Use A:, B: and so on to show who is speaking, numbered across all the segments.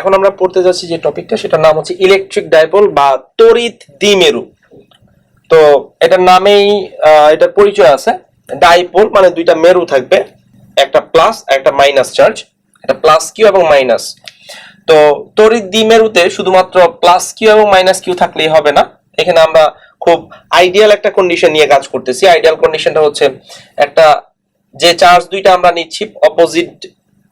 A: এখন আমরা পড়তে যাচ্ছি যে টপিকটা, সেটার নাম হচ্ছে ইলেকট্রিক ডাইপোল বা তড়িৎ দ্বিমেরু। তো এটার নামেই এটার পরিচয় আছে। ডাইপোল মানে দুইটা মেরু থাকবে, একটা প্লাস একটা মাইনাস চার্জ একটা প্লাস কিউ এবং মাইনাস তো তড়িৎ দ্বিমেরুতে শুধুমাত্র প্লাস কিউ এবং মাইনাস কিউ থাকলেই হবে না। এখানে আমরা খুব আইডিয়াল একটা কন্ডিশন নিয়ে কাজ করতেছি। আইডিয়াল কন্ডিশনটা হচ্ছে একটা যে চার্জ দুইটা আমরা নিচ্ছি opposite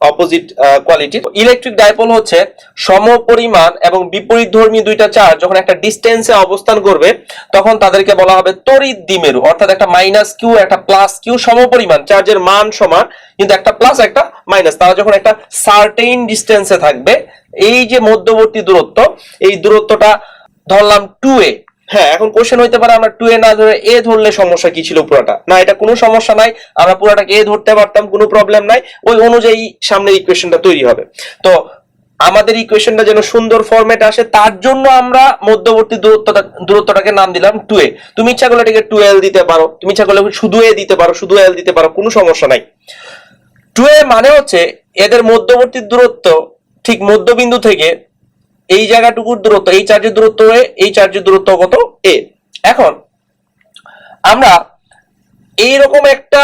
A: opposite quality electric dipole হচ্ছে সমপরিমাণ এবং বিপরীত ধর্মী দুইটা চার্জ যখন একটা ডিস্টেন্সে অবস্থান করবে, তখন তাদেরকে বলা হবে তড়িৎ দ্বিমেরু, অর্থাৎ একটা মাইনাস কিউ একটা প্লাস কিউ সমপরিমাণ চার্জের মান সমান, কিন্তু একটা প্লাস একটা মাইনাস তারা যখন একটা সার্টেইন ডিস্টেন্সে থাকবে, এই যে মধ্যবর্তী দূরত্ব, এই দূরত্বটা ধরলাম টু এ হ্যাঁ এখন কোশ্চেন হইতে পারে আমরা টু এ না ধরে এ ধরলে সমস্যা কি ছিল পুরোটা? না, এটা কোনো সমস্যা নাই, আমরা পুরোটাকে এ ধরতে পারতাম, কোনো প্রবলেম নাই, ওই অনুযায়ী সামনের ইকুয়েশনটা তৈরি হবে। তো আমাদের ইকুয়েশনটা যেন সুন্দর ফরম্যাট আসে, তার জন্য আমরা মধ্যবর্তী দূরত্বটা, দূরত্বটাকে নাম দিলাম টু এ তুমি ইচ্ছা করলে এটাকে টু এল দিতে পারো, তুমি ইচ্ছা করলে শুধু এ দিতে পারো, শুধু এল দিতে পারো, কোনো সমস্যা নাই। টু এ মানে হচ্ছে এদের মধ্যবর্তী দূরত্ব ঠিক মধ্যবিন্দু থেকে এই জায়গাটুকুর দূরত্ব, এই চার্জের দূরত্ব এ এই চার্জের দূরত্ব কত এ এখন, আমরা এইরকম একটা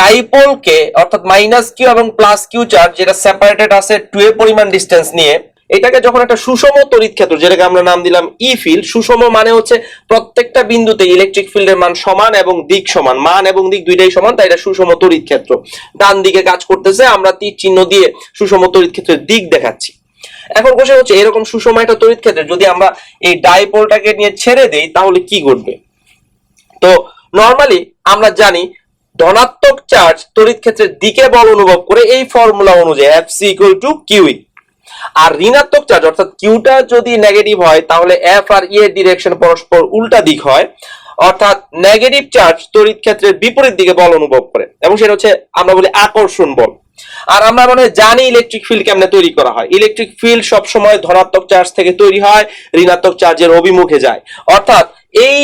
A: ডাইপোলকে অর্থাৎ মাইনাস কিউ এবং প্লাস কিউ চার্জ যেটা সেপারেটেড আছে টু এ পরিমাণ ডিস্টেন্স নিয়ে, এটাকে যখন একটা সুষম তড়িৎ ক্ষেত্র, যেটাকে আমরা নাম দিলাম ই ফিল্ড সুষম মানে হচ্ছে প্রত্যেকটা বিন্দুতে ইলেকট্রিক ফিল্ডের মান সমান এবং দিক সমান। মান এবং দিক দুইটাই সমান, তাই এটা সুষম তড়িৎ ক্ষেত্র। ডান দিকে কাজ করতেছে, আমরা তীর চিহ্ন দিয়ে সুষম তড়িৎ ক্ষেত্রের দিক দেখাচ্ছি। এখন কোশ্চেন হচ্ছে, এরকম সুষম একটা তড়িৎ ক্ষেত্রে যদি আমরা এই ডাইপোলটাকে নিয়ে ছেড়ে দেই, তাহলে কি ঘটবে? তো নর্মালি আমরা জানি ধনাত্মক চার্জ তড়িৎ ক্ষেত্রের দিকে বল অনুভব করে এই ফর্মুলা অনুযায়ী F C equal to QE আর ঋণাত্মক চার্জ, অর্থাৎ কিউটা যদি নেগেটিভ হয়, তাহলে এফ আর ই এর ডিরেকশন পরস্পর উল্টা দিক হয়। অর্থাৎ নেগেটিভ চার্জ তড়িৎ ক্ষেত্রের বিপরীত দিকে বল অনুভব করে। এবং সেটা হচ্ছে আমরা বলি আকর্ষণ বল। আর আমরা মনে জানি ইলেকট্রিক ফিল্ড কেমনে তৈরি করা হয়। ইলেকট্রিক ফিল্ড সব সময় ধনাত্মক চার্জ থেকে তৈরি হয়, ঋণাত্মক চার্জের অভিমুখে যায়। অর্থাৎ এই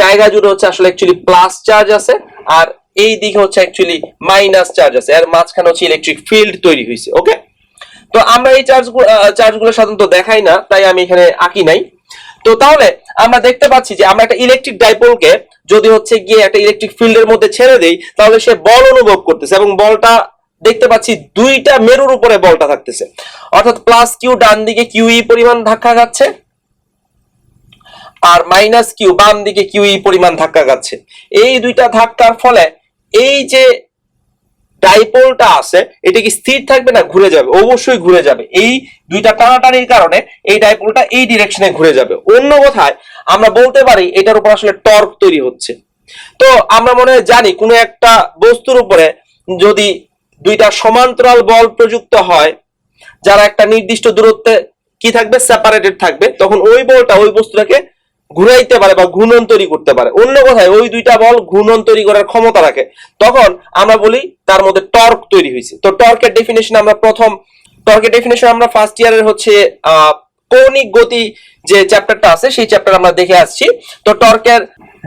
A: জায়গা জুড়ে হচ্ছে আসলে অ্যাকচুয়ালি প্লাস চার্জ আছে, আর এই দিকে হচ্ছে অ্যাকচুয়ালি মাইনাস চার্জ আছে। এর মাঝখানে হচ্ছে ইলেকট্রিক ফিল্ড তৈরি হয়েছে ওকে তো আমরা এই চার্জ চার্জগুলো সাধারণত দেখাই না, তাই আমি এখানে আঁকি নাই। তো তাহলে আমরা দেখতে পাচ্ছি যে আমরা একটা ইলেকট্রিক ডাইপোলকে যদি হচ্ছে গিয়ে একটা ইলেকট্রিক ফিল্ডের মধ্যে ছেড়ে দেই, তাহলে সে বল অনুভব করতেছে এবং বলটা দেখতে পাচ্ছি দুইটা মেরুর উপরে বলটা থাকতেছে। অর্থাৎ প্লাস কিউ ডান দিকে কিউই পরিমাণ ধাক্কা খাচ্ছে আর মাইনাস কিউ বাম দিকে কিউই পরিমাণ ধাক্কা খাচ্ছে। এই দুইটা ধাক্কার ফলে এই যে ডাইপোলটা আছে, এটা কি স্থির থাকবে না ঘুরে যাবে? অবশ্যই ঘুরে যাবে। এই দুইটা টানাটানির কারণে এই ডাইপোলটা এই ডিরেকশনে ঘুরে যাবে। অন্য কথায়, আমরা বলতে পারি এটার উপর আসলে টর্ক তৈরি হচ্ছে। তো আমরা মনে জানি কোনো একটা বস্তুর উপরে যদি দুইটা সমান্তরাল বল প্রযুক্ত হয়, যারা একটা নির্দিষ্ট দূরত্বে কি থাকবে? সেপারেটেড থাকবে। তখন ওই বলটা, ওই বস্তুটাকে ঘুরাইতে পারে বা ঘূর্ণন তৈরি করতে পারে। অন্য কথায়, ওই দুইটা বল ঘূর্ণন তৈরি করার ক্ষমতা রাখে। তখন আমরা বলি তার মধ্যে টর্ক তৈরি হয়েছে। তো টর্কের ডেফিনেশন আমরা প্রথম টর্কের ডেফিনেশন আমরা ফার্স্ট ইয়ারের হচ্ছে কৌণিক গতি যে চ্যাপ্টারটা আছে, সেই চ্যাপ্টার আমরা দেখে আসছি। তো টর্কের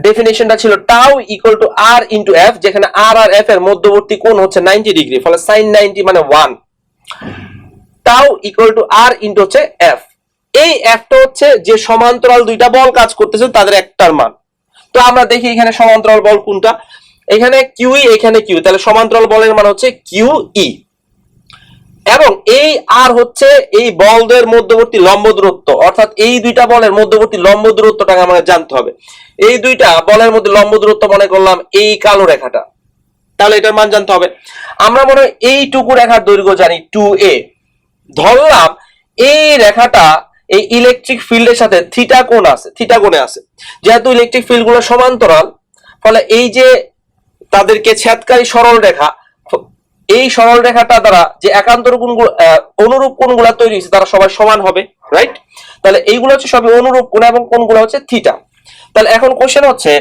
A: ডেফিনেশনটা ছিল tau equal to r into F যেখানে আর আর এফ এর মধ্যবর্তী কোণ হচ্ছে নাইনটি ডিগ্রি ফলে সাইন নাইনটি মানে one tau equal to r into হচ্ছে এফ এই একটা হচ্ছে যে সমান্তরাল দুইটা বল কাজ করতেছে তাদের একটার মান। তো আমরা দেখি এখানে সমান্তরাল বল কোনটা। এখানে কিউই, এখানে কিউ। তাহলে সমান্তরাল বলের মান হচ্ছে কিউ ই। এবং এই আর হচ্ছে এই বলদের মধ্যবর্তী লম্ব দূরত্ব। অর্থাৎ এই দুইটা বলের মধ্যবর্তী লম্ব দূরত্বটাকে আমাদের জানতে হবে। এই দুইটা বলের মধ্যে লম্ব দূরত্ব মনে করলাম এই কালো রেখাটা। তাহলে এটার মান জানতে হবে। আমরা মনে হয় এইটুকু রেখার দৈর্ঘ্য জানি টু এ। ধরলাম এই রেখাটা এই ইলেকট্রিক ফিল্ডের সাথে থিটা কোণ আছে থিটা কোণে আছে। যেহেতু ইলেকট্রিক ফিল্ডগুলো সমান্তরাল ফলে এই যে তাদেরকে ছেদকারী সরল রেখা এই সরল রেখাটা দ্বারা যে একান্তর কোণগুলো আহ, অনুরূপ কোণগুলো তৈরি হয়েছে তারা সবাই সমান হবে রাইট তাহলে এইগুলো হচ্ছে সবই অনুরূপ কোণ এবং কোণগুলো হচ্ছে থিটা তাহলে এখন কোশ্চেন হচ্ছে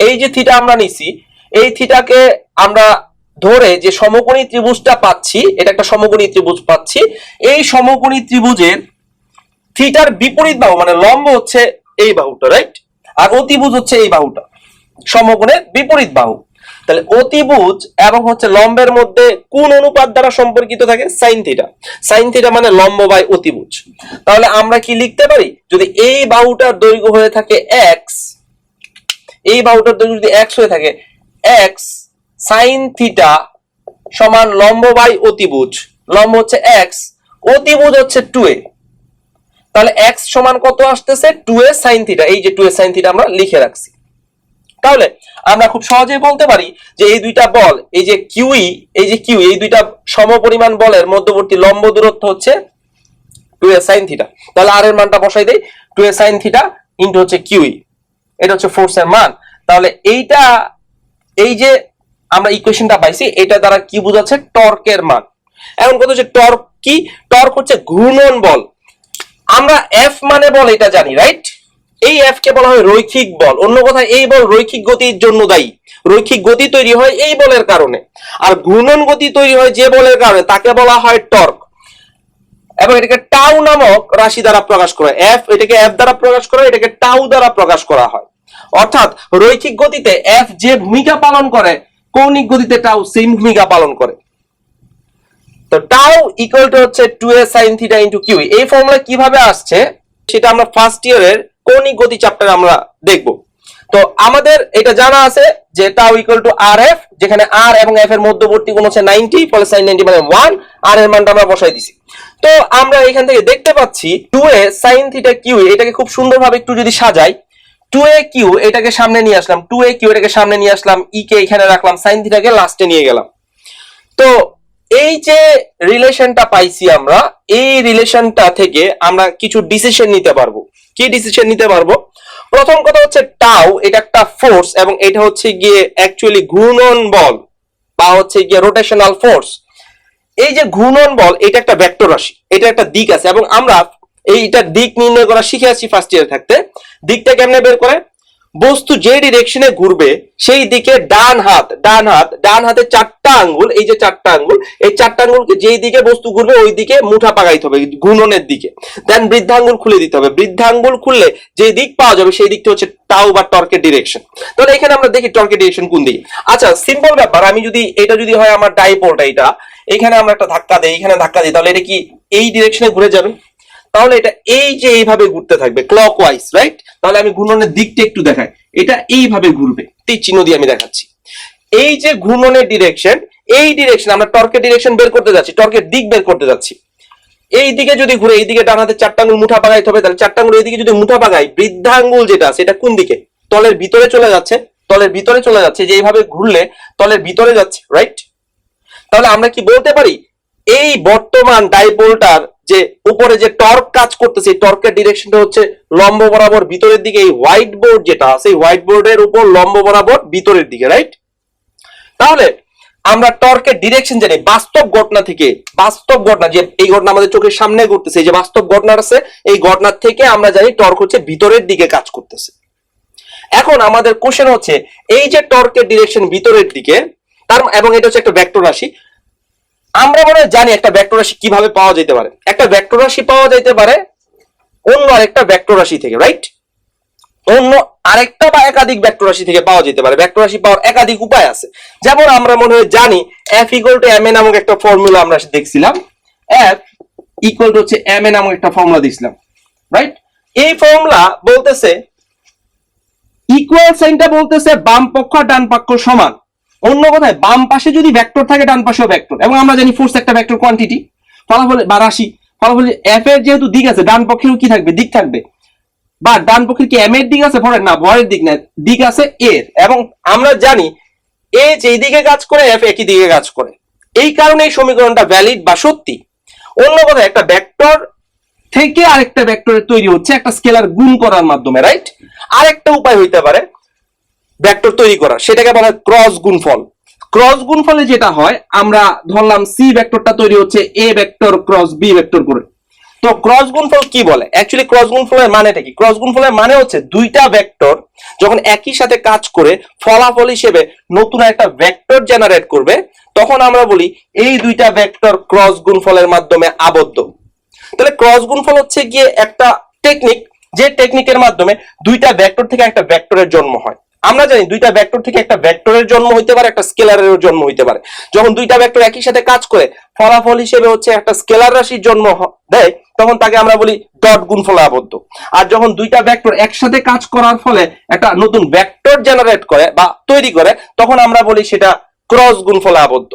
A: এই যে থিটা আমরা নিছি এই থিটাকে আমরা ধরে যে সমকোণী ত্রিভুজটা পাচ্ছি এটা একটা সমকোণী ত্রিভুজ পাচ্ছি এই সমকোণী ত্রিভুজের থিটার বিপরীত বাহু মানে লম্ব হচ্ছে এই বাহুটা রাইট আর অতিভুজ হচ্ছে এই বাহুটা, সমকোণের বিপরীত বাহু। তাহলে অতিভুজ এবং হচ্ছে লম্বের মধ্যে কোন অনুপাত দ্বারা সম্পর্কিত থাকে? সাইন থিটা সাইন থিটা মানে লম্ব বাই অতিভুজ। তাহলে আমরা কি লিখতে পারি? যদি এই বাহুটার দৈর্ঘ্য হয়ে থাকে এক্স এই বাহুটার দৈর্ঘ্য যদি এক্স হয়ে থাকে এক্স সাইন থিটা সমান লম্ব বাই অতিভুজ। লম্ব হচ্ছে এক্স অতিভুজ হচ্ছে টু এ তাহলে এক্স সমান কত আসতেছে? টু এ সাইন থিটা এই যে টু এ সাইন থিটা আমরা লিখে রাখছি। তাহলে আমরা খুব সহজেই বলতে পারি যে এই দুইটা বল, এই যে কিউই এই যে কিউ এই দুইটা সমপরিমাণ বলের মধ্যবর্তী লম্ব দূরত্ব হচ্ছে টু এ সাইন থিটা তাহলে আর এর মানটা বসাই দেই। Two A sine theta into হচ্ছে কিউই এটা হচ্ছে ফোর্স এর মান। তাহলে এইটা, এই যে আমরা ইকুয়েশনটা পাইছি, এটা দ্বারা কি বোঝাচ্ছে? টর্কের মান। এখন কত হচ্ছে টর্ক কি? টর্ক হচ্ছে ঘূর্ণন বল। আমরা এফ মানে বল এটা জানি রাইট এই এফ কে বলা হয় রৈখিক বল। অন্য কথায় এই বল রৈখিক গতির জন্য দায়ী। রৈখিক গতি তৈরি হয় এই বলের কারণে। আর ঘূর্ণন গতি তৈরি হয় যে বলের কারণে, তাকে বলা হয় টর্ক। এবং এটাকে টাউ নামক রাশি দ্বারা প্রকাশ করা এফ এটাকে এফ দ্বারা প্রকাশ করা এটাকে টাউ দ্বারা প্রকাশ করা হয়। অর্থাৎ রৈখিক গতিতে এফ যে ভূমিকা পালন করে, কৌণিক গতিতে টাউ সেম ভূমিকা পালন করে। তো টাউ ইকুয়াল টু হচ্ছে two A sine theta into Q এই ফর্মুলা কীভাবে আসছে? সেটা আমরা ফার্স্ট ইয়ারের কৌণিক গতি চ্যাপ্টারে আমরা দেখব। তো আমাদের এটা জানা আছে যে tau equal to r F যেখানে আর এবং এফ এর মধ্যবর্তী কোণ হচ্ছে নাইনটি ফলে সাইন নাইনটি মানে ওয়ান আর এর মানটা আমরা বসাই দিছি। তো আমরা এখান থেকে দেখতে পাচ্ছি two A sine theta Q এটাকে খুব সুন্দরভাবে একটু যদি সাজাই টু এ কিউ এটাকে সামনে নিয়ে আসলাম টু এ কিউ এটাকে সামনে নিয়ে আসলাম ই কে এখানে রাখলাম সাইন থিটাকে লাস্টে নিয়ে গেলাম। তো এই যে রিলেশনটা পাইছি আমরা, এই রিলেশনটা থেকে আমরা কিছু ডিসিশন নিতে পারব। কি ডিসিশন নিতে পারব? প্রথম কথা হচ্ছে টাউ এটা একটা ফোর্স এবং এটা হচ্ছে গিয়ে অ্যাকচুয়ালি ঘূর্ণন বল বা হচ্ছে গিয়ে রোটেশনাল ফোর্স এই যে ঘূর্ণন বল, এটা একটা ভেক্টর রাশি, এটা একটা দিক আছে এবং আমরা এইটা দিক নির্ণয় করা শিখে আসছি ফার্স্ট ইয়ার থাকতে। দিকটা কেমনে বের করে? বস্তু যে ডিরেকশনে ঘুরবে, সেই দিকে ডান হাত ডান হাত, ডান হাতে চারটা আঙ্গুল, এই যে চারটা আঙ্গুল, এই চারটা আঙ্গুলকে যেই দিকে বস্তু ঘুরবে, ওই দিকে মুঠা পাকাইতে হবে, ঘূর্ণনের দিকে। দেন বৃদ্ধাঙ্গুল খুলে দিতে হবে। বৃদ্ধাঙ্গুল খুললে যে দিক পাওয়া যাবে, সেই দিকটা হচ্ছে টাউ বা টর্কের ডিরেকশন তাহলে এখানে আমরা দেখি টর্কের ডিরেকশন কোন দিকে। আচ্ছা সিম্পল ব্যাপার, আমি যদি, এটা যদি হয় আমার ডাইপোলটা এটা, এখানে আমরা একটা ধাক্কা দেই, এখানে ধাক্কা দিই, তাহলে এটা কি এই ডিরেকশনে ঘুরে যাবে? তাহলে এটা এই যে এইভাবে ঘুরতে থাকবে ক্লক ওয়াইজ রাইট তাহলে আমি ঘূর্ণনের দিকটা একটু দেখাই। এটা এইভাবে ঘুরবে, তীর চিহ্ন দিয়ে আমি দেখাচ্ছি। এই যে ঘূর্ণনের ডিরেকশন এই ডিরেকশন আমরা টর্কের ডিরেকশন বের করতে যাচ্ছি, টর্কের দিক বের করতে যাচ্ছি। এই দিকে যদি ঘুরে, এই দিকে ডানাতে চারটা আঙ্গুল মুঠা পাকাইতে হবে, তাহলে চারটা আঙ্গুল এইদিকে যদি মুঠা পাকাই, বৃদ্ধাঙ্গুল যেটা আছে, এটা কোন দিকে? তলের ভিতরে চলে যাচ্ছে, তলের ভিতরে চলে যাচ্ছে, যে এইভাবে ঘুরলে তলের ভিতরে যাচ্ছে রাইট তাহলে আমরা কি বলতে পারি? এই বর্তমান ডাইপোলটার যে উপরে যে টর্ক কাজ করতেছে, এই টর্কের ডিরেকশনটা হচ্ছে লম্ব বরাবর ভিতরের দিকে, এই হোয়াইট বোর্ড যেটা আছে হোয়াইট বোর্ডের উপর লম্ব বরাবর ভিতরের দিকে রাইট তাহলে আমরা টর্কের ডিরেকশন জানি, বাস্তব ঘটনা থেকে, বাস্তব ঘটনা যে এই ঘটনা আমাদের চোখের সামনে ঘটতেছে, এই যে বাস্তব ঘটনা আছে, এই ঘটনার থেকে আমরা জানি টর্ক হচ্ছে ভিতরের দিকে কাজ করতেছে। এখন আমাদের কোশ্চেন হচ্ছে, এই যে টর্কের ডিরেকশন ভিতরের দিকে, তার এবং এটা হচ্ছে একটা ভেক্টর রাশি আমরা মনে জানি একটা ভেক্টর রাশি কীভাবে পাওয়া যেতে পারে। একটা ভেক্টর রাশি পাওয়া যেতে পারে অন্য আরেকটা ভেক্টর রাশি থেকে রাইট অন্য আরেকটা বা একাধিক ভেক্টর রাশি থেকে পাওয়া যেতে পারে। ভেক্টর রাশি পাওয়ার একাধিক উপায় আছে। যেমন আমরা মনে হয় জানি F equal to M A নামক একটা ফর্মুলা আমরা দেখছিলাম। এফ ইকুয়াল টু হচ্ছে এম এ নামক একটা ফর্মুলা দিছিলাম রাইট এই ফর্মুলা বলতেছে ইকুয়াল সাইনটা বলতেছে বাম পক্ষ ডান পক্ষ সমান। অন্য কথায়, বাম পাশে যদি ভেক্টর থাকে, ডান পাশেও ভেক্টর এবং আমরা জানি ফোর্স একটা ভেক্টর কোয়ান্টিটি ফলাফল বা রাশি। ফলাফল এফ এর যেহেতু দিক আছে, ডান পক্ষেও কি থাকবে? দিক থাকবে। বা ডান পক্ষের কি এম এর দিক আছে? ভরের না ভরের দিক না, দিক আছে এর। এবং আমরা জানি, এ যেই দিকে কাজ করে এফ একই দিকে কাজ করে। এই কারণে এই সমীকরণটা ভ্যালিড বা সত্যি। অন্য কথায়, একটা ভেক্টর থেকে আরেকটা ভেক্টরের তৈরি হচ্ছে, একটা স্কেলার গুণ করার মাধ্যমে রাইট আরেকটা উপায় হইতে পারে ভেক্টর তৈরি করা, সেটাকে বলা হয় ক্রস গুণফল ক্রস গুণফলে যেটা হয়, আমরা ধরলাম সি ভেক্টরটা তৈরি হচ্ছে A vector cross B vector করে। তো ক্রস গুণফল কি বলে? অ্যাকচুয়ালি ক্রস গুণফলের মানেটা কি? ক্রস গুণফলের মানে হচ্ছে দুইটা ভেক্টর যখন একই সাথে কাজ করে, ফলাফল হিসেবে নতুন একটা ভেক্টর জেনারেট করবে, তখন আমরা বলি এই দুইটা ভেক্টর ক্রস গুণফলের মাধ্যমে আবদ্ধ। তাহলে ক্রস গুণফল হচ্ছে গিয়ে একটা টেকনিক যে টেকনিকের মাধ্যমে দুইটা ভেক্টর থেকে একটা ভেক্টরের জন্ম হয়। আমরা জানি দুইটা ভেক্টর থেকে একটা ভেক্টরের জন্ম হইতে পারে, একটা স্কেলারের জন্ম হইতে পারে। যখন দুইটা ভেক্টর একই সাথে কাজ করে, ফলাফল হিসেবে হচ্ছে একটা স্কেলার রাশির জন্ম দেয়, তখন তাকে আমরা বলি ডট গুণফলে আবদ্ধ। আর যখন দুইটা ভেক্টর একসাথে কাজ করার ফলে একটা নতুন ভেক্টর জেনারেট করে বা তৈরি করে, তখন আমরা বলি সেটা ক্রস গুণফলে আবদ্ধ।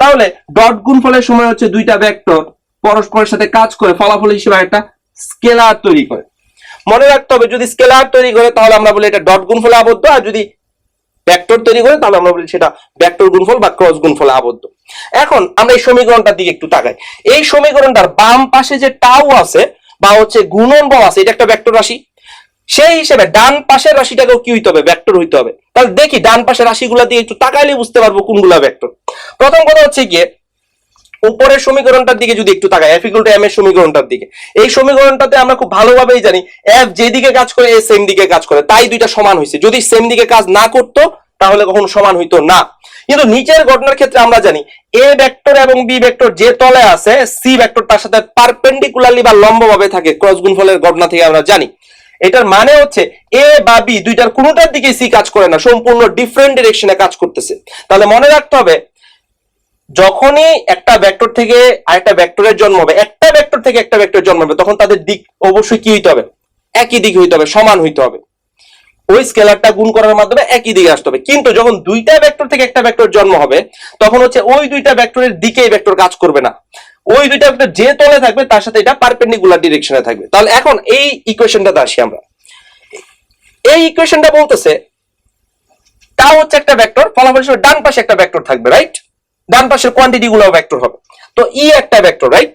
A: তাহলে ডট গুণফলের সময় হচ্ছে দুইটা ভেক্টর পরস্পরের সাথে কাজ করে, ফলাফল হিসেবে একটা স্কেলার তৈরি করে। মনে রাখতে হবে, যদি স্কেলার তৈরি করে তাহলে আমরা বলি এটা ডট গুণফলে আবদ্ধ, আর যদি ভেক্টর তৈরি করে তাহলে আমরা বলি সেটা ভেক্টর গুণফল বা ক্রস গুণফলে আবদ্ধ। এখন আমরা এই সমীকরণটার দিকে একটু তাকাই। এই সমীকরণটার বাম পাশে যে টাউ আছে বা হচ্ছে গুণন বল আছে, এটা একটা ভেক্টর রাশি। সেই হিসেবে ডান পাশের রাশিটাকেও কি হইতে হবে? ভেক্টর হইতে হবে। তাহলে দেখি, ডান পাশের রাশিগুলা দিয়ে একটু তাকাইলে বুঝতে পারব কোনগুলা ভেক্টর প্রথম কথা হচ্ছে গিয়ে উপরের সমীকরণটার দিকে যদি একটু তাকাই এফ ইকুয়াল টু এম এর সমীকরণটার দিকে। এই সমীকরণটাতে আমরা খুব ভালোভাবেই জানি এফ যেদিকে কাজ করে এ সেম দিকে কাজ করে, তাই দুইটা সমান হয়েছে। যদি সেম দিকে কাজ না করতো, তাহলে কখনো সমান হইতো না। কিন্তু নিচের ঘটনার ক্ষেত্রে আমরা জানি এ ভেক্টর এবং বি ভেক্টর যে তলে আছে সি ভেক্টর তার সাথে পারপেন্ডিকুলারলি বা লম্বভাবে থাকে ক্রস গুণফলের ঘটনা থেকে আমরা জানি। এটার মানে হচ্ছে এ বা বি দুইটার কোনোটার দিকে সি কাজ করে না, সম্পূর্ণ ডিফারেন্ট ডিরেকশনে কাজ করতেছে। তাহলে মনে রাখতে হবে যখনই একটা ভেক্টর থেকে আরেকটা ভেক্টরের জন্ম হবে, একটা ভেক্টর থেকে একটা ভেক্টর জন্ম হবে, তখন তাদের দিক অবশ্যই কি হইতে হবে? একই দিক হইতে হবে, সমান হইতে হবে। ওই স্কেলারটা গুণ করার মাধ্যমে একই দিকে আসতে হবে। কিন্তু যখন দুইটা ভেক্টর থেকে একটা ভেক্টর জন্ম হবে, তখন হচ্ছে ওই দুইটা ভেক্টরের দিকে এই ভেক্টর কাজ করবে না। ওই দুইটা ভেক্টর যে তলে থাকবে, তার সাথে এটা পারপেন্ডিকুলার ডিরেকশনে থাকবে। তাহলে এখন এই ইকুয়েশনটাতে আসি আমরা। এই ইকুয়েশনটা বলতেছে, তাও হচ্ছে একটা ভেক্টর ফলাফল হিসেবে ডান পাশে একটা ভেক্টর থাকবে রাইট ডান পাশের কোয়ান্টিটি গুলো ভেক্টর হবে। তো ই একটা ভেক্টর রাইট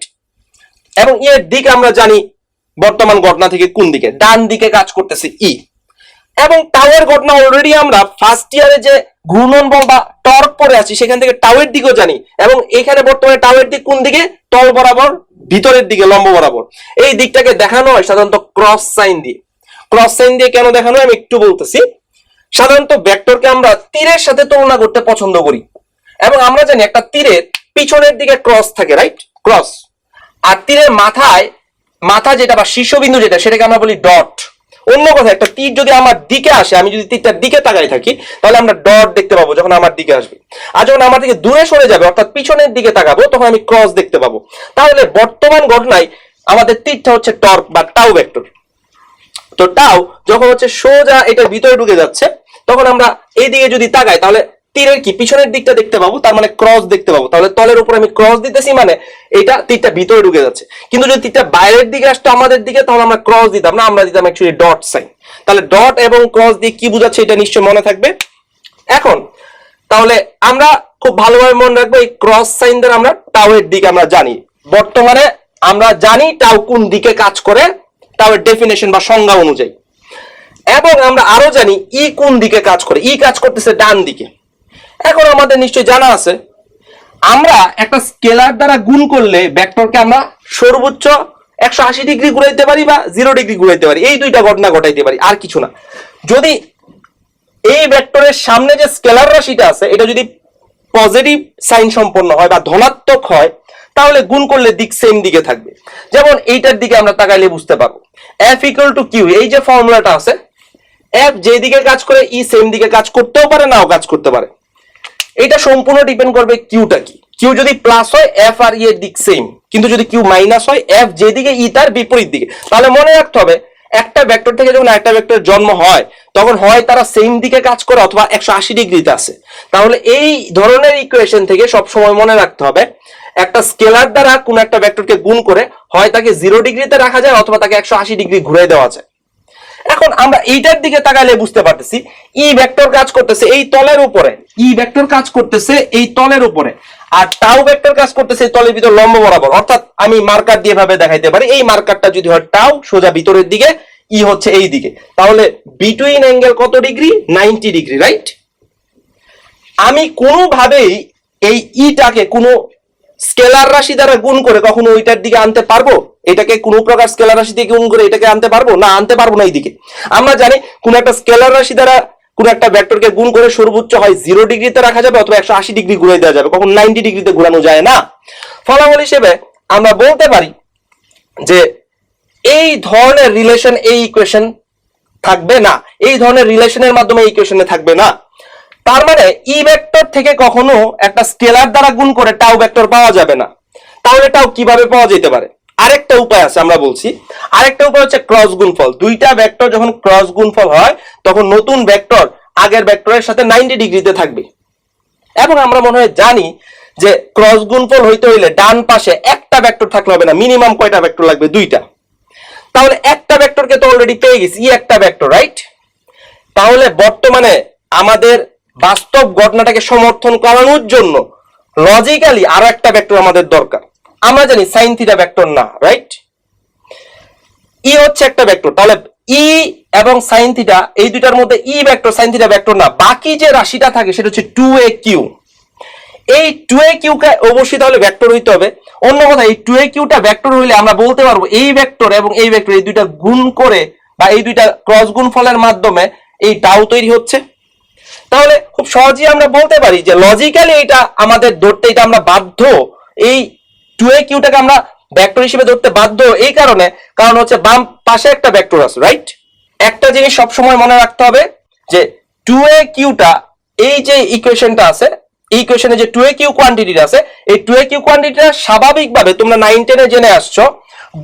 A: এবং ই এর দিক আমরা জানি বর্তমান ঘটনা থেকে কোন দিকে? ডান দিকে কাজ করতেছে ই এবং টাওয়ার ঘটনা অলরেডি আমরা ফার্স্ট ইয়ারে যে ঘূর্ণন বল বা টর্ক পরে আছি, সেখান থেকে টাওয়ের দিকেও জানি। এবং এখানে বর্তমানে টাওয়ের দিক কোন দিকে? তল বরাবর, ভিতরের দিকে, লম্ব বরাবর। এই দিকটাকে দেখানো হয় সাধারণত ক্রস সাইন দিয়ে। ক্রস সাইন দিয়ে কেন দেখানো আমি একটু বলতেছি। সাধারণত ভেক্টরকে আমরা তীরের সাথে তুলনা করতে পছন্দ করি। এবং আমরা জানি একটা তীরের পিছনের দিকে ক্রস থাকে রাইট ক্রস। আর তীরের মাথায়, মাথা যেটা বা শীর্ষবিন্দু যেটা, সেটাকে আমরা বলি ডট। অন্য কথা, একটা তীর যদি আমার দিকে আসে, আমি যদি তীরটার দিকে তাকাই থাকি, তাহলে আমরা ডট দেখতে পাবো যখন আমার দিকে আসবে। আর যখন আমার দিকে দূরে সরে যাবে, অর্থাৎ পিছনের দিকে তাকাবো, তখন আমি ক্রস দেখতে পাবো। তাহলে বর্তমান ঘটনায় আমাদের তীরটা হচ্ছে টর্ক বা টাউ ভেক্টর তো টাও যখন হচ্ছে সোজা এটার ভিতরে ঢুকে যাচ্ছে, তখন আমরা এই দিকে যদি তাকাই, তাহলে তীরের কি? পিছনের দিকটা দেখতে পাবো, তার মানে ক্রস দেখতে পাবো। তাহলে তলের উপর আমি ক্রস দিতেছি মানে এটা তীরটা ভিতরে ঢুকে যাচ্ছে। কিন্তু যদি তীরটা বাইরের দিকে আসতো আমাদের দিকে, তাহলে আমরা ক্রস দিতাম না, আমরা দিতাম অ্যাকচুয়ালি ডট সাইন তাহলে ডট এবং ক্রস দিয়ে কি বোঝাচ্ছে এটা নিশ্চয় মনে থাকবে? এখন, তাহলে আমরা খুব ভালোভাবে মনে রাখব এই ক্রস সাইন দ্বারা আমরা টাওয়ের দিকে আমরা জানি। বর্তমানে আমরা জানি টাও কোন দিকে কাজ করে টাওয়ের ডেফিনেশন বা সংজ্ঞা অনুযায়ী। এবং আমরা আরও জানি ই কোন দিকে কাজ করে। ই কাজ করতেছে ডান দিকে। এখন আমাদের নিশ্চয় জানা আছে। আমরা একটা স্কেলার দ্বারা গুণ করলে ভেক্টরকে আমরা সর্বোচ্চ একশো আশি ডিগ্রি ঘুরাইতে পারি বা জিরো ডিগ্রি ঘুরাইতে পারি। এই দুইটা ঘটনা ঘটাইতে পারি, আর কিছু না। যদি এই ভেক্টরের সামনে যে স্কেলার রাশিটা আছে, এটা যদি পজিটিভ সাইন সম্পন্ন হয় বা ধনাত্মক হয়, তাহলে গুণ করলে দিক সেম দিকে থাকবে। যেমন এইটার দিকে আমরা তাকাইলে বুঝতে পারব। এফ ইকুয়াল টু কিউ এই যে ফর্মুলাটা আছে এফ যে দিকে কাজ করে ই সেম দিকে কাজ করতেও পারে, নাও কাজ করতে পারে। এটা সম্পূর্ণ ডিপেন্ড করবে কিউটা কি? কিউ যদি প্লাস হয় এফ আর ই এর দিক সেম কিন্তু যদি কিউ মাইনাস হয় এফ যেদিকে ই তার বিপরীত দিকে। তাহলে মনে রাখতে হবে, একটা ভেক্টর থেকে যখন একটা ভেক্টর জন্ম হয়, তখন হয় তারা সেম দিকে কাজ করে অথবা একশো আশি ডিগ্রিতে আছে। তাহলে এই ধরনের ইকুয়েশন থেকে সব সময় মনে রাখতে হবে, একটা স্কেলার দ্বারা কোন একটা ভেক্টরকে গুণ করে হয় তাকে জিরো ডিগ্রিতে রাখা যায় অথবা তাকে একশো আশি ডিগ্রি ঘুরে দেওয়া যায়। এখন আমরা এইটার দিকে তাকালে বুঝতে পারতেছি ই ভেক্টর কাজ করতেছে এই তলের উপরে ই ভেক্টর কাজ করতেছে এই তলের উপরে, আর টাউ ভেক্টর কাজ করতেছে এই তলের ভিতর লম্ব বরাবর। অর্থাৎ আমি মার্কার দিয়ে ভাবে দেখাইতে পারি, এই মার্কারটা যদি হয় টাউ সোজা ভিতরের দিকে ই হচ্ছে এই দিকে। তাহলে বিটুইন অ্যাঙ্গেল কত ডিগ্রি নাইনটি ডিগ্রি রাইট আমি কোনোভাবেই এই ইটাকে কোনো স্কেলার রাশি দ্বারা গুণ করে কখনো ওইটার দিকে আনতে পারব? এটাকে কোনো প্রকার স্কেলার রাশি দিয়ে গুণ করে এটাকে আনতে পারব? না, আনতে পারব না এইদিকে। আমরা জানি কোন একটা স্কেলার রাশি দ্বারা কোন একটা ভেক্টরকে গুণ করে সর্বোচ্চ হয় জিরো ডিগ্রিতে রাখা যাবে অথবা একশো আশি ডিগ্রি ঘুরে দেওয়া যাবে, কখন নাইনটি ডিগ্রিতে ঘুরানো যায় না। ফলাফল হিসেবে আমরা বলতে পারি যে এই ধরনের রিলেশন এই ইকুয়েশন থাকবে না। এই ধরনের রিলেশনের মাধ্যমে ইকুয়েশনে থাকবে না। তার মানে ই ভেক্টর থেকে কখনো একটা স্কেলার দ্বারা গুণ করে টাউ ভেক্টর পাওয়া যাবে না। তাহলে টাও কীভাবে পাওয়া যেতে পারে? আরেকটা উপায় আছে, আমরা বলছি। আরেকটা উপায় হচ্ছে ক্রস গুণফল। দুইটা ভেক্টর যখন ক্রস গুণফল হয়, তখন নতুন ভেক্টর আগের ভেক্টরের সাথে নাইনটি ডিগ্রিতে থাকবে। এবং আমরা মনে হয় জানি যে ক্রস গুণফল হইতে হইলে ডান পাশে একটা ভেক্টর থাকলে হবে না মিনিমাম কয়টা ভেক্টর লাগবে? দুইটা। তাহলে একটা ভেক্টরকে তো অলরেডি পেয়ে গেছি, ই একটা ভেক্টর রাইট তাহলে বর্তমানে আমাদের বাস্তব ঘটনাটাকে সমর্থন করানোর জন্য লজিক্যালি আরও একটা ভেক্টর আমাদের দরকার। আমরা জানি সাইন থিটা ভেক্টর না রাইট ই হচ্ছে একটা ভেক্টর তাহলে ই এবং সাইন থিটা এই দুইটার মধ্যে E vector sine theta vector না। বাকি যে রাশিটা থাকে সেটা হচ্ছে টু এ কিউ এই টু এ কিউকে অবশ্যই তাহলে ভেক্টর হইতে হবে। অন্য কথা এই টু এ কিউটা ভেক্টর হইলে আমরা বলতে পারব এই ভেক্টর এবং এই ভেক্টর এই দুইটা গুণ করে বা এই দুইটা ক্রস গুণ ফলের মাধ্যমে এই টাও তৈরি হচ্ছে। তাহলে খুব সহজেই আমরা বলতে পারি যে লজিক্যালি এটা আমাদের ধরতে এটা আমরা বাধ্য এই টু এ কিউটাকে আমরা ভেক্টর হিসেবে ধরতে বাধ্য এই কারণে, কারণ হচ্ছে বাম পাশে একটা ভেক্টর আছে রাইট একটা জিনিস সবসময় মনে রাখতে হবে যে টু এ কিউটা, এই যে ইকুয়েশনটা আছে, এই ইকুয়েশনে যে টু এ কিউ কোয়ান্টিটিটা আছে, এই টু এ কিউ কোয়ান্টিটিটা স্বাভাবিকভাবে তোমরা নাইন টেনে জেনে আসছো,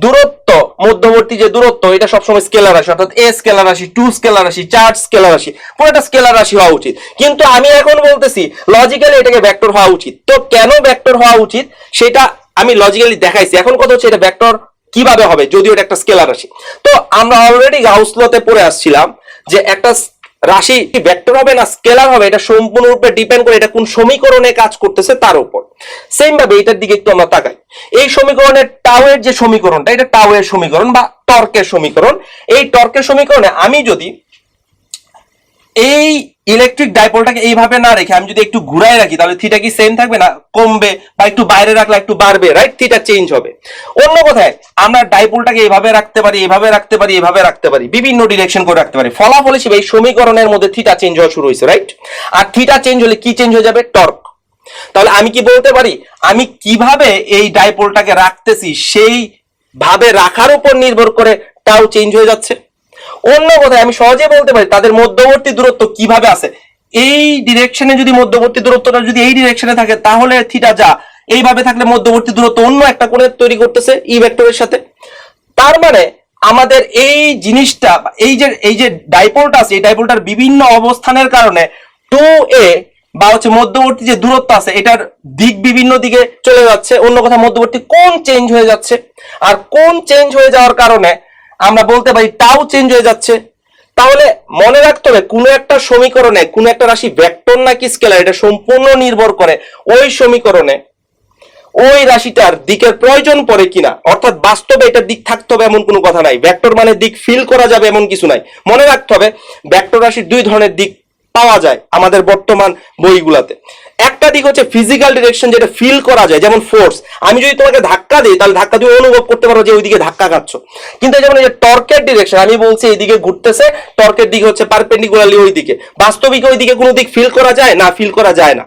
A: দূরত্ব, মধ্যবর্তী যে দূরত্ব, এটা সবসময় স্কেলার রাশি, অর্থাৎ এ স্কেলার রাশি টু স্কেলার রাশি, চার স্কেলার রাশি, পুরোটা স্কেলার রাশি হওয়া উচিত। কিন্তু আমি এখন বলতেছি লজিক্যালি এটাকে ভেক্টর হওয়া উচিত। তো কেন ভেক্টর হওয়া উচিত? সেটা আমি লজিক্যালি দেখাইছি। এখন কথা হচ্ছে এটা ভেক্টর কীভাবে হবে, যদিও এটা একটা স্কেলার রাশি। তো আমরা অলরেডি গাউস লতে পড়ে আসছিলাম যে একটা রাশি ভেক্টর হবে না স্কেলার হবে, এটা সম্পূর্ণরূপে ডিপেন্ড করে এটা কোন সমীকরণে কাজ করতেছে তার উপর। সেম ভাবে এটার দিকে একটু আমরা তাকাই। এই সমীকরণের টাওয়ের যে সমীকরণটা, এটা টাওয়ের সমীকরণ বা টর্কের সমীকরণ। এই টর্কের সমীকরণে আমি যদি এই ইলেকট্রিক ডাইপোলটাকে এইভাবে না রেখে আমি যদি একটু ঘুরাই রাখি, তাহলে থিটা কি সেম থাকবে না? কমবে বা একটু বাইরে রাখলে একটু বাড়বে রাইট থিটা চেঞ্জ হবে। অন্য কথায়, আমরা ডাইপোলটাকে এইভাবে রাখতে পারি এইভাবে রাখতে পারি এইভাবে রাখতে পারি, বিভিন্ন ডিরেকশন করে রাখতে পারি। ফলাফল হিসেবে এই সমীকরণের মধ্যে থিটা চেঞ্জ হওয়া শুরু হয়েছে রাইট আর থিটা চেঞ্জ হলে কি চেঞ্জ হয়ে যাবে? টর্ক তাহলে আমি কি বলতে পারি? আমি কীভাবে এই ডাইপোলটাকে রাখতেছি সেই ভাবে রাখার উপর নির্ভর করে টাও চেঞ্জ হয়ে যাচ্ছে। অন্য কথায় আমি সহজে বলতে পারি, তাদের মধ্যবর্তী দূরত্ব কীভাবে আছে? এই ডিরেকশনে যদি মধ্যবর্তী দূরত্বটা যদি এই ডিরেকশনে থাকে, তাহলে থিটা যা, এইভাবে থাকলে মধ্যবর্তী দূরত্ব অন্য একটা কোণে তৈরি করতেছে ই ভেক্টরের সাথে। তার মানে আমাদের এই জিনিসটা, এই যে এই যে ডাইপোলটা আছে, এই ডাইপোলটার বিভিন্ন অবস্থানের কারণে টু এ বা হচ্ছে মধ্যবর্তী যে দূরত্ব আছে, এটার দিক বিভিন্ন দিকে চলে যাচ্ছে। অন্য কথা, মধ্যবর্তী কোন চেঞ্জ হয়ে যাচ্ছে। আর কোন চেঞ্জ হয়ে যাওয়ার কারণে আমরা বলতে পারি টাও চেঞ্জ হয়ে যাচ্ছে। তাহলে মনে রাখতে হবে, কোনো একটা সমীকরণে কোনো একটা রাশি ভেক্টর নাকি স্কেলার এটা সম্পূর্ণ নির্ভর করে ওই সমীকরণে। ওই রাশিটার দিকের প্রয়োজন পড়ে কিনা, অর্থাৎ বাস্তবে এটার দিক থাকতে হবে এমন কোনো কথা নাই। ভেক্টর মানে দিক ফিল করা যাবে এমন কিছু নাই। মনে রাখতে হবে ভেক্টর রাশির দুই ধরনের দিক পাওয়া যায় আমাদের বর্তমান বইগুলাতে। একটা দিক হচ্ছে ফিজিক্যাল ডিরেকশন যেটা ফিল করা যায়, যেমন ফোর্স আমি যদি তোমাকে ধাক্কা দিই, তাহলে ধাক্কা দিয়ে অনুভব করতে পারো যে ওইদিকে ধাক্কা খাচ্ছ। কিন্তু যেমন এই যে টর্কের ডিরেকশন আমি বলছি এইদিকে ঘুরতেছে টর্কের দিকে হচ্ছে পারপেন্ডিকুলারলি ওই দিকে বাস্তবিক ওই দিকে কোনো দিক ফিল করা যায় না ফিল করা যায় না।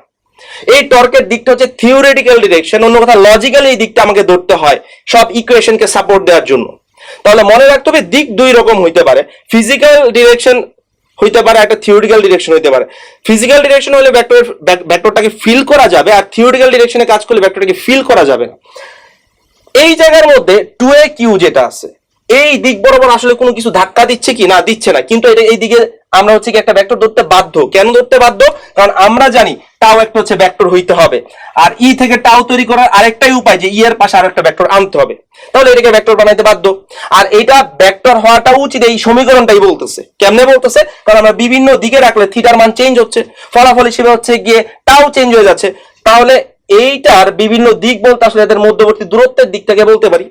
A: এই টর্কের দিকটা হচ্ছে থিওরিটিক্যাল ডিরেকশন অন্য কথা লজিক্যালি এই দিকটা আমাকে ধরতে হয় সব ইকুয়েশনকে সাপোর্ট দেওয়ার জন্য। তাহলে মনে রাখতে হবে দিক দুই রকম হইতে পারে। ফিজিক্যাল ডিরেকশন হইতে পারে, একটা থিওরিক্যাল ডিরেকশন হইতে পারে। ফিজিক্যাল ডিরেকশন হলে ভেক্টর ভেক্টরটাকে ফিল করা যাবে আর থিওরিক্যাল ডিরেকশনে কাজ করলে ভেক্টরটাকে ফিল করা যাবে না। এই জায়গার মধ্যে টু এ কিউ যেটা আছে, এই দিক বরাবর আসলে কোনো কিছু ধাক্কা দিচ্ছে কি? না, দিচ্ছে না। কিন্তু এটা এই দিকে আমরা হচ্ছে কি একটা ভেক্টর ধরতে বাধ্য। কেন ধরতে বাধ্য? কারণ আমরা জানি টাও একটা হচ্ছে ভেক্টর হইতে হবে। আর ই থেকে টাও তৈরি করার আরেকটাই উপায় যে ই এর পাশে আরও একটা ভেক্টর আনতে হবে। তাহলে এটাকে ভেক্টর বানাইতে বাধ্য। আর এটা ভেক্টর হওয়াটা উচিত এই সমীকরণটাই বলতেছে। কেমনে বলতেছে? কারণ আমরা বিভিন্ন দিকে রাখলে থিটার মান চেঞ্জ হচ্ছে। ফলাফল হিসেবে হচ্ছে গিয়ে টাও চেঞ্জ হয়ে যাচ্ছে। তাহলে এইটার বিভিন্ন দিক বলতে আসলে এদের মধ্যবর্তী দূরত্বের দিক থেকে বলতে পারি।